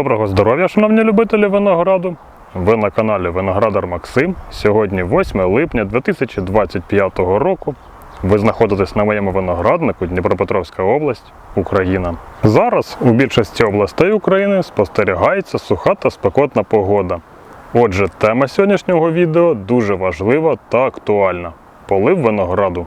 Доброго здоров'я, шановні любителі винограду. Ви на каналі Виноградар Максим. Сьогодні 8 липня 2025 року. Ви знаходитесь на моєму винограднику Дніпропетровська область, Україна. Зараз у більшості областей України спостерігається суха та спекотна погода. Отже, тема сьогоднішнього відео дуже важлива та актуальна полив винограду.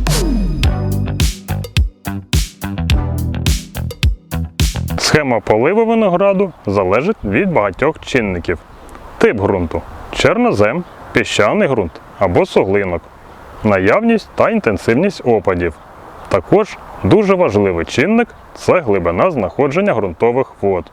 Схема поливу винограду залежить від багатьох чинників. Тип ґрунту чернозем, піщаний ґрунт або суглинок, наявність та інтенсивність опадів. Також дуже важливий чинник це глибина знаходження ґрунтових вод.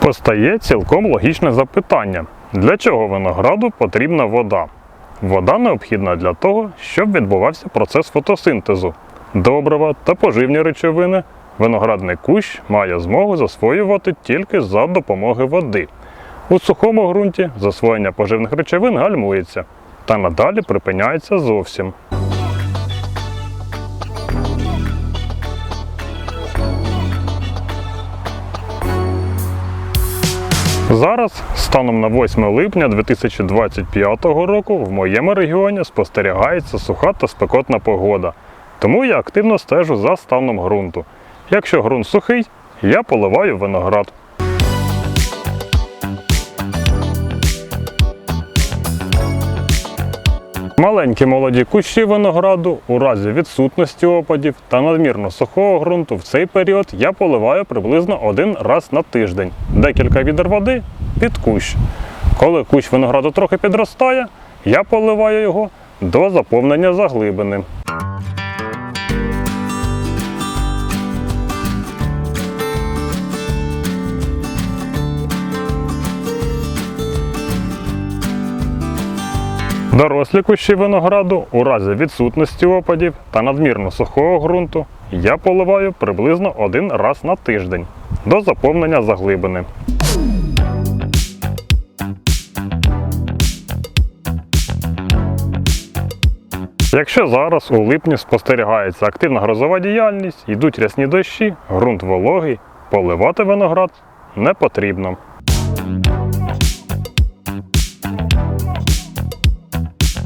Постає цілком логічне запитання: для чого винограду потрібна вода? Вода необхідна для того, щоб відбувався процес фотосинтезу. Добрива та поживні речовини виноградний кущ має змогу засвоювати тільки за допомогою води. У сухому ґрунті засвоєння поживних речовин гальмується та надалі припиняється зовсім. Зараз, станом на 8 липня 2025 року, в моєму регіоні спостерігається суха та спекотна погода. Тому я активно стежу за станом ґрунту. Якщо ґрунт сухий, я поливаю виноград. Маленькі молоді кущі винограду у разі відсутності опадів та надмірно сухого ґрунту в цей період я поливаю приблизно один раз на тиждень, декілька відер води під кущ. Коли кущ винограду трохи підростає, я поливаю його до заповнення заглибини. Дорослі кущі винограду у разі відсутності опадів та надмірно сухого ґрунту я поливаю приблизно один раз на тиждень до заповнення заглибини. Якщо зараз у липні спостерігається активна грозова діяльність, йдуть рясні дощі, ґрунт вологий, поливати виноград не потрібно.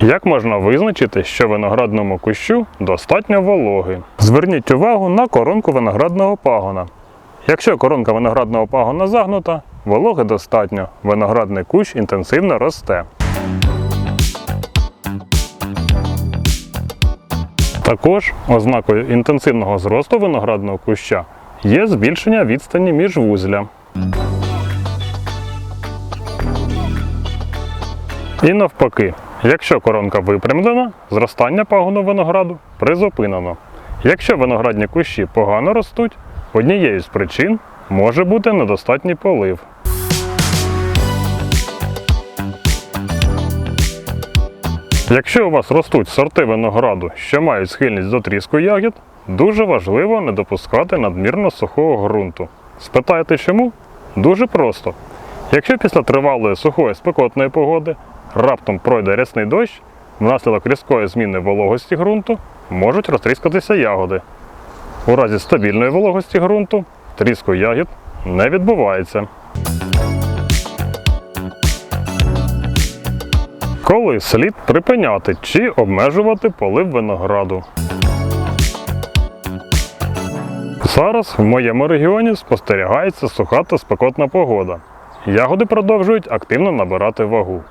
Як можна визначити, що виноградному кущу достатньо вологи? Зверніть увагу на коронку виноградного пагона. Якщо коронка виноградного пагона загнута, вологи достатньо, виноградний кущ інтенсивно росте. Також ознакою інтенсивного зросту виноградного куща є збільшення відстані між вузля. І навпаки, якщо коронка випрямлена, зростання пагону винограду призупинено. Якщо виноградні кущі погано ростуть, однією з причин може бути недостатній полив. Якщо у вас ростуть сорти винограду, що мають схильність до тріску ягід, дуже важливо не допускати надмірно сухого ґрунту. Спитаєте чому? Дуже просто. Якщо після тривалої сухої спекотної погоди раптом пройде рясний дощ, внаслідок різкої зміни вологості ґрунту можуть розтріскатися ягоди. У разі стабільної вологості ґрунту тріску ягід не відбувається. Коли слід припиняти чи обмежувати полив винограду. Зараз в моєму регіоні спостерігається суха та спекотна погода. Ягоди продовжують активно набирати вагу.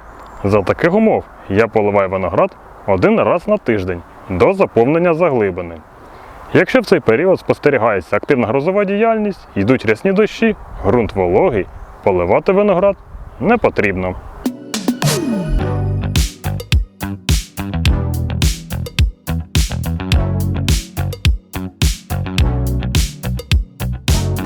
За таких умов я поливаю виноград один раз на тиждень до заповнення заглибини. Якщо в цей період спостерігається активна грозова діяльність, йдуть рясні дощі, ґрунт вологий, поливати виноград не потрібно.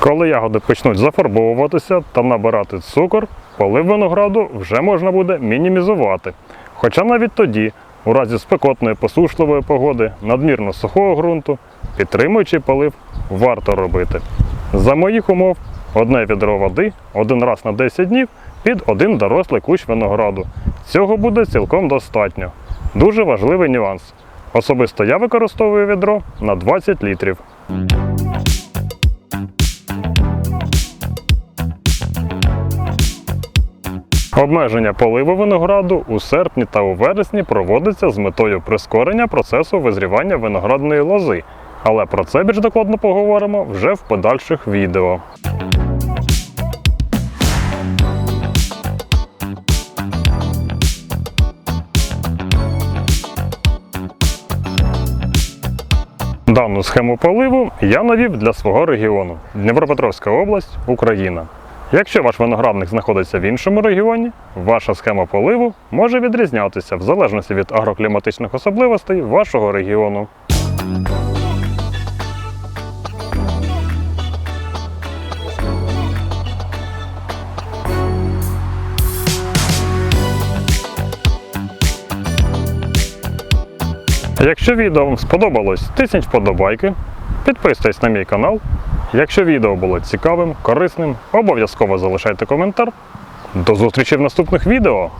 Коли ягоди почнуть зафарбовуватися та набирати цукор, полив винограду вже можна буде мінімізувати. Хоча навіть тоді, у разі спекотної посушливої погоди, надмірно сухого ґрунту, підтримуючий полив варто робити. За моїх умов, одне відро води один раз на 10 днів під один дорослий кущ винограду. Цього буде цілком достатньо. Дуже важливий нюанс. Особисто я використовую відро на 20 літрів. Обмеження поливу винограду у серпні та у вересні проводиться з метою прискорення процесу визрівання виноградної лози. Але про це більш докладно поговоримо вже в подальших відео. Дану схему поливу я навів для свого регіону Дніпропетровська область, Україна. Якщо ваш виноградник знаходиться в іншому регіоні, ваша схема поливу може відрізнятися в залежності від агрокліматичних особливостей вашого регіону. Якщо відео вам сподобалось, тисніть вподобайки, підписуйтесь на мій канал. Якщо відео було цікавим, корисним, обов'язково залишайте коментар. До зустрічі в наступних відео!